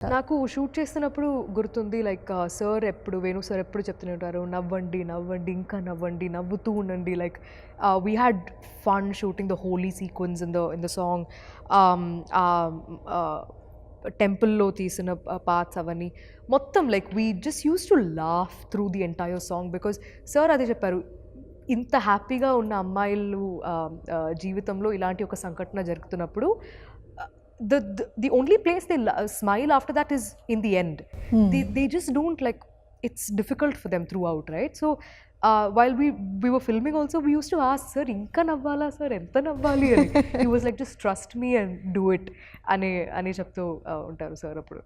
నాకు షూట్ చేస్తున్నప్పుడు గుర్తుంది లైక్ సార్ ఎప్పుడు వేణు సార్ ఎప్పుడు చెప్తూనే ఉంటారు నవ్వండి నవ్వండి ఇంకా నవ్వండి నవ్వుతూ ఉండండి. Like we had fun shooting the Holi sequence in the in the song టెంపుల్లో తీసిన పార్ట్స్ అవన్నీ. మొత్తం like we just use to laugh through the entire song because sir అదే చెప్పారు ఇంత హ్యాపీగా ఉన్న అమ్మాయిలు జీవితంలో ఇలాంటి ఒక సంఘటన జరుగుతున్నప్పుడు the, the the only place they la- smile after that is in the end they, they just don't like it's difficult for them throughout right so uh, while we we were filming also we used to ask sir inka navvala sir enta navvali అని he was like just trust me and do it అని అని చెప్తూ uh, ఉంటారు sir అప్పుడు